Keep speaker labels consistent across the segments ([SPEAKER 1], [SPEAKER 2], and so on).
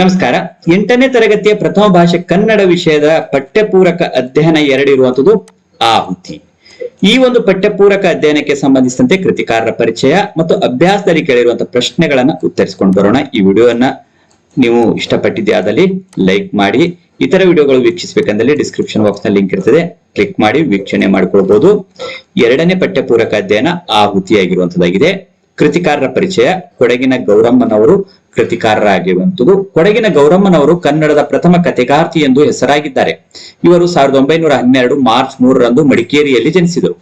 [SPEAKER 1] ನಮಸ್ಕಾರ. ಎಂಟನೇ ತರಗತಿಯ ಪ್ರಥಮ ಭಾಷೆ ಕನ್ನಡ ವಿಷಯದ ಪಠ್ಯಪೂರಕ ಅಧ್ಯಯನ ಎರಡಿರುವಂತದ್ದು ಆಹುತಿ ಈ ಒಂದು ಪಠ್ಯಪೂರಕ ಅಧ್ಯಯನಕ್ಕೆ ಸಂಬಂಧಿಸಿದಂತೆ ಕೃತಿಕಾರರ ಪರಿಚಯ ಮತ್ತು ಅಭ್ಯಾಸದಲ್ಲಿ ಕೇಳಿರುವಂತಹ ಪ್ರಶ್ನೆಗಳನ್ನ ಉತ್ತರಿಸಿಕೊಂಡು ಬರೋಣ. ಈ ವಿಡಿಯೋನ ನೀವು ಇಷ್ಟಪಟ್ಟಿದ್ಯಾದಲ್ಲಿ ಲೈಕ್ ಮಾಡಿ, ಇತರ ವಿಡಿಯೋಗಳು ವೀಕ್ಷಿಸಬೇಕಂದ್ರೆ ಡಿಸ್ಕ್ರಿಪ್ಷನ್ ಬಾಕ್ಸ್ನಲ್ಲಿ ಲಿಂಕ್ ಇರ್ತದೆ. ಕ್ಲಿಕ್ ಮಾಡಿ, ವೀಕ್ಷಣೆ ಮಾಡಿಕೊಳ್ಬಹುದು ಎರಡನೇ ಪಠ್ಯಪೂರಕ ಅಧ್ಯಯನ ಆಹುತಿಯಾಗಿರುವಂತದ್ದಾಗಿದೆ ಕೃತಿಕಾರರ ಪರಿಚಯ, ಕೊಡಗಿನ ಗೌರಮ್ಮನವರು ಕೃತಿಕಾರರಾಗಿರುವಂತದ್ದು ಕೊಡಗಿನ ಗೌರಮ್ಮನವರು ಕನ್ನಡದ ಪ್ರಥಮ ಕಥೆಗಾರ್ತಿ ಎಂದು ಹೆಸರಾಗಿದ್ದಾರೆ. ಇವರು ಸಾವಿರದ ಒಂಬೈನೂರ ಹನ್ನೆರಡು ಮಾರ್ಚ್ ಮೂರರಂದು ಮಡಿಕೇರಿಯಲ್ಲಿ ಜನಿಸಿದರು.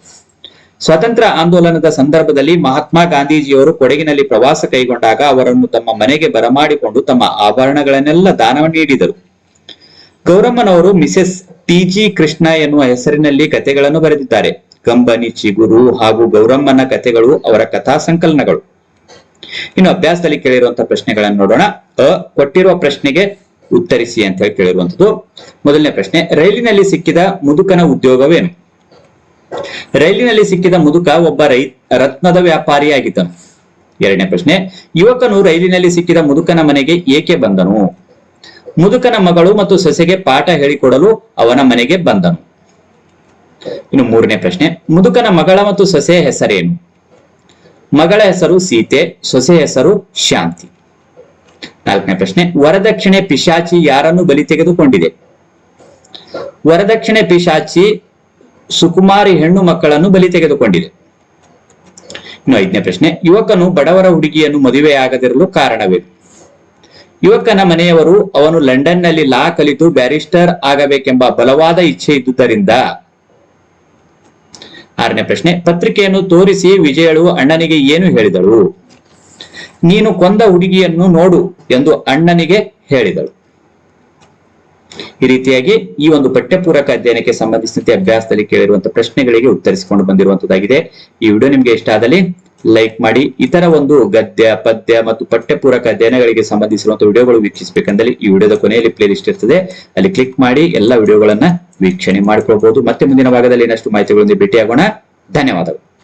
[SPEAKER 1] ಸ್ವಾತಂತ್ರ್ಯ ಆಂದೋಲನದ ಸಂದರ್ಭದಲ್ಲಿ ಮಹಾತ್ಮ ಗಾಂಧೀಜಿಯವರು ಕೊಡಗಿನಲ್ಲಿ ಪ್ರವಾಸ ಕೈಗೊಂಡಾಗ ಅವರನ್ನು ತಮ್ಮ ಮನೆಗೆ ಬರಮಾಡಿಕೊಂಡು ತಮ್ಮ ಆಭರಣಗಳನ್ನೆಲ್ಲ ದಾನ ನೀಡಿದರು. ಗೌರಮ್ಮನವರು ಮಿಸೆಸ್ ಟಿ ಜಿ ಕೃಷ್ಣ ಎನ್ನುವ ಹೆಸರಿನಲ್ಲಿ ಕಥೆಗಳನ್ನು ಬರೆದಿದ್ದಾರೆ. ಕಂಬನಿ ಚಿಗುರು ಹಾಗೂ ಗೌರಮ್ಮನ ಕಥೆಗಳು ಅವರ ಕಥಾ ಸಂಕಲನಗಳು. ಇನ್ನು ಅಭ್ಯಾಸದಲ್ಲಿ ಕೇಳಿರುವಂತಹ ಪ್ರಶ್ನೆಗಳನ್ನು ನೋಡೋಣ. ಅ, ಕೊಟ್ಟಿರುವ ಪ್ರಶ್ನೆಗೆ ಉತ್ತರಿಸಿ ಅಂತ ಹೇಳಿ ಕೇಳಿರುವಂತದ್ದು ಮೊದಲನೇ ಪ್ರಶ್ನೆ, ರೈಲಿನಲ್ಲಿ ಸಿಕ್ಕಿದ ಮುದುಕನ ಉದ್ಯೋಗವೇನು? ರೈಲಿನಲ್ಲಿ ಸಿಕ್ಕಿದ ಮುದುಕ ಒಬ್ಬ ರೈ, ರತ್ನದ ವ್ಯಾಪಾರಿಯಾಗಿದ್ದನು. ಎರಡನೇ ಪ್ರಶ್ನೆ, ಯುವಕನು ರೈಲಿನಲ್ಲಿ ಸಿಕ್ಕಿದ ಮುದುಕನ ಮನೆಗೆ ಏಕೆ ಬಂದನು? ಮುದುಕನ ಮಗಳು ಮತ್ತು ಸೊಸೆಗೆ ಪಾಠ ಹೇಳಿಕೊಡಲು ಅವನ ಮನೆಗೆ ಬಂದನು. ಇನ್ನು ಮೂರನೇ ಪ್ರಶ್ನೆ, ಮುದುಕನ ಮಗಳ ಮತ್ತು ಸೊಸೆಯ ಹೆಸರೇನು? ಮಗಳ ಹೆಸರು ಸೀತೆ ಸೊಸೆ ಹೆಸರು ಶಾಂತಿ. ನಾಲ್ಕನೇ ಪ್ರಶ್ನೆ, ವರದಕ್ಷಿಣೆ ಪಿಶಾಚಿ ಯಾರನ್ನು ಬಲಿ ತೆಗೆದುಕೊಂಡಿದೆ? ವರದಕ್ಷಿಣೆ ಪಿಶಾಚಿ ಸುಕುಮಾರಿ ಹೆಣ್ಣು ಮಕ್ಕಳನ್ನು ಬಲಿ ತೆಗೆದುಕೊಂಡಿದೆ. ಇನ್ನು ಐದನೇ ಪ್ರಶ್ನೆ, ಯುವಕನು ಬಡವರ ಹುಡುಗಿಯನ್ನು ಮದುವೆಯಾಗದಿರಲು ಕಾರಣವೇನು? ಯುವಕನ ಮನೆಯವರು ಅವನು ಲಂಡನ್ನಲ್ಲಿ ಲಾ ಕಲಿತು ಬ್ಯಾರಿಸ್ಟರ್ ಆಗಬೇಕೆಂಬ ಬಲವಾದ ಇಚ್ಛೆ ಇದ್ದುದರಿಂದ ಆರನೇ ಪ್ರಶ್ನೆ. ಪತ್ರಿಕೆಯನ್ನು ತೋರಿಸಿ ವಿಜಯಳು ಅಣ್ಣನಿಗೆ ಏನು ಹೇಳಿದಳು? ನೀನು ಕೊಂದ ಹುಡುಗಿಯನ್ನು ನೋಡು ಎಂದು ಅಣ್ಣನಿಗೆ ಹೇಳಿದಳು. ಈ ರೀತಿಯಾಗಿ ಈ ಒಂದು ಪಠ್ಯಪೂರಕ ಅಧ್ಯಯನಕ್ಕೆ ಸಂಬಂಧಿಸಿದಂತೆ ಅಭ್ಯಾಸದಲ್ಲಿ ಕೇಳಿರುವಂತಹ ಪ್ರಶ್ನೆಗಳಿಗೆ ಉತ್ತರಿಸಿಕೊಂಡು ಬಂದಿರುವಂತದ್ದಾಗಿದೆ. ಈ ವಿಡಿಯೋ ನಿಮ್ಗೆ ಇಷ್ಟ ಆದಲ್ಲಿ ಲೈಕ್ ಮಾಡಿ, ಇತರ ಒಂದು ಗದ್ಯ, ಪದ್ಯ ಮತ್ತು ಪಠ್ಯಪೂರಕ ಅಧ್ಯಯನಗಳಿಗೆ ಸಂಬಂಧಿಸಿರುವಂತಹ ವಿಡಿಯೋಗಳು ವೀಕ್ಷಿಸಬೇಕಂದಲ್ಲಿ ಈ ವಿಡಿಯೋದ ಕೊನೆಯಲ್ಲಿ ಪ್ಲೇಲಿಸ್ಟ್ ಇರ್ತದೆ. ಅಲ್ಲಿ ಕ್ಲಿಕ್ ಮಾಡಿ ಎಲ್ಲಾ ವಿಡಿಯೋಗಳನ್ನ ವೀಕ್ಷಣೆ ಮಾಡ್ಕೊಳ್ಬಹುದು ಮತ್ತೆ ಮುಂದಿನ ಭಾಗದಲ್ಲಿ ಇನ್ನಷ್ಟು ಮಾಹಿತಿಗಳೊಂದಿಗೆ ಭೇಟಿಯಾಗೋಣ. ಧನ್ಯವಾದಗಳು.